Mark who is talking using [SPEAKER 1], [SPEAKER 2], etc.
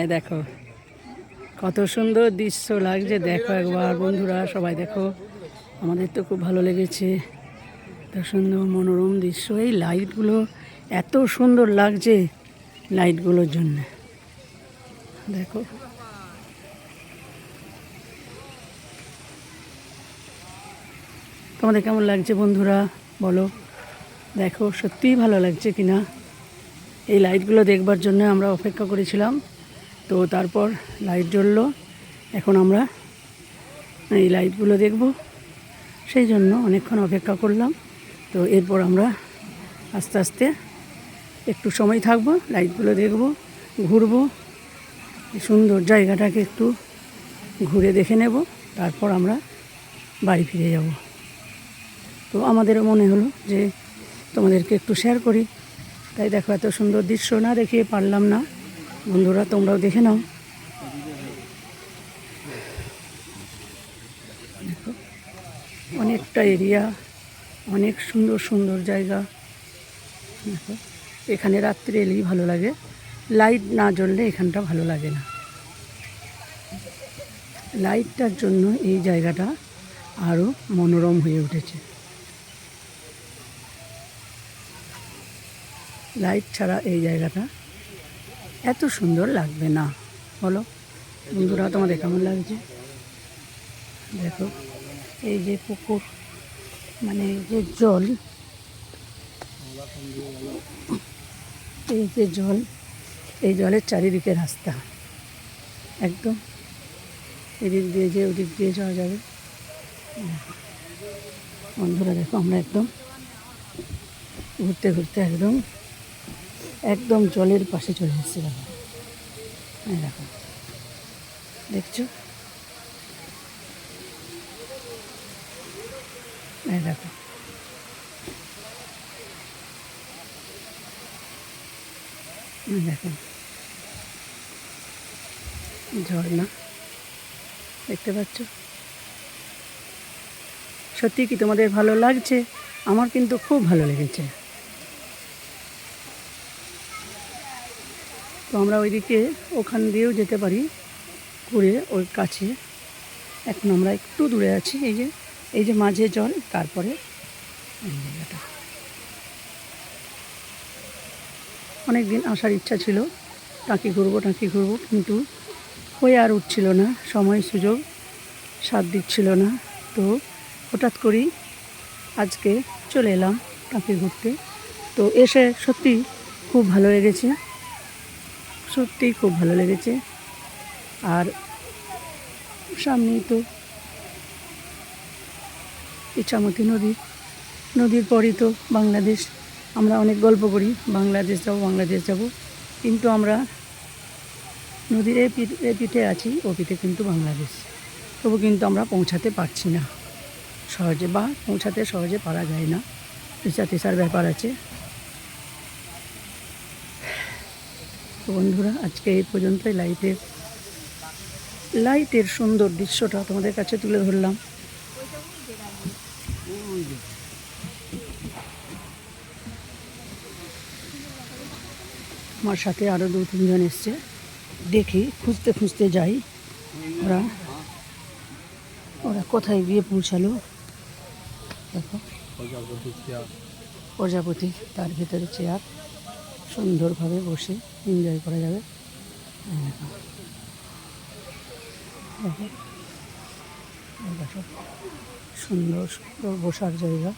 [SPEAKER 1] এই দেখো, কত সুন্দর দৃশ্য লাগছে। দেখো একবার বন্ধুরা, সবাই দেখো, আমাদের তো খুব ভালো লেগেছে। এত সুন্দর মনোরম দৃশ্য, এই লাইটগুলো এত সুন্দর লাগছে লাইটগুলোর জন্য। দেখো। তোমাদের কেমন লাগছে বন্ধুরা, বলো। দেখো, সত্যিই ভালো লাগছে কিনা। এই লাইটগুলো দেখবার জন্য আমরা অপেক্ষা করেছিলাম। তো তারপর লাইট জ্বললো। এখন আমরা এই লাইটগুলো দেখব। সেই জন্য অনেকক্ষণ অপেক্ষা করলাম। তো এরপর আমরা আস্তে আস্তে একটু সময় থাকব, লাইটগুলো দেখব, ঘুরবো। সুন্দর জায়গাটাকে একটু ঘুরে দেখে নেব। তারপর আমরা বাড়ি ফিরে যাব। তো আমাদেরও মনে হলো যে তোমাদেরকে একটু শেয়ার করি। তাই দেখো এত সুন্দর দৃশ্য না দেখিয়ে পারলাম না। বন্ধুরা, তোমরাও দেখে নাও। অনেকটা এরিয়া, অনেক সুন্দর সুন্দর জায়গা। দেখো, এখানে রাত্রে এলেই ভালো লাগে। লাইট না জ্বললে এখানটা ভালো লাগে না। লাইটটার জন্য এই জায়গাটা আরও মনোরম হয়ে উঠেছে। লাইট ছাড়া এই জায়গাটা এত সুন্দর লাগবে না। বলো, বন্ধুরা, তোমাদের কেমন লাগছে? দেখো, এই যে পুকুর মানে যে জল, এই যে জল, এই জলের চারিদিকে রাস্তা, একদম। এদিক দিয়ে যে ওদিক দিয়ে যাওয়া যাবে। বন্ধুরা, দেখো, আমরা একদম ঘুরতে ঘুরতে একদম একদম জলের পাশে চলে এসেছিলাম এই দেখো। দেখছ? এই দেখো। দেখো। ঝর্ণা দেখতে পাচ্ছ? সত্যি কি তোমাদের ভালো লাগছে? আমার কিন্তু খুব ভালো লেগেছে। তো আমরা ওইদিকে ওখান দিয়েও যেতে পারি, ঘুরে ওই কাছে। এখন আমরা একটু দূরে আছি, এই যে এই যে মাঝে জল, তারপরে অনেক দিন আসার ইচ্ছা ছিল, টাঁকি ঘুরবো, টাকি ঘুরবো, কিন্তু হয়ে আর উঠছিল না, সময় সুযোগ সাথ দিচ্ছিল না। তো হঠাৎ করেই আজকে চলে এলাম টাকি ঘুরতে। তো এসে সত্যি খুব ভালো লেগেছে। সত্যিই খুব ভালো লেগেছে। আর সামনেই তো ইচ্ছামতি নদী। নদীর পরই তো বাংলাদেশ। আমরা অনেক গল্প করি, বাংলাদেশ যাব বাংলাদেশ যাব। কিন্তু আমরা নদীর এ পিঠ আছি, ও পিঠে কিন্তু বাংলাদেশ। তবু কিন্তু আমরা পৌঁছাতে পারছি না। সহজে বা পৌঁছাতে সহজে পারা যায় না। পেশা তেসার ব্যাপার আছে। তো বন্ধুরা, আজকে এই পর্যন্তই লাইটের লাইটের সুন্দর দৃশ্যটা তোমাদের কাছে তুলে ধরলাম। আমার সাথে আরও দু, তিনজন এসছে। দেখি, খুঁজতে খুঁজতে যাই। ওরা ওরা কোথায় গিয়ে পৌঁছালো? দেখো। প্রজাপতি, তার ভিতরে চেয়ার সুন্দরভাবে বসে এনজয় করা যাবে। দেখো। সুন্দর সুন্দর বসার জায়গা।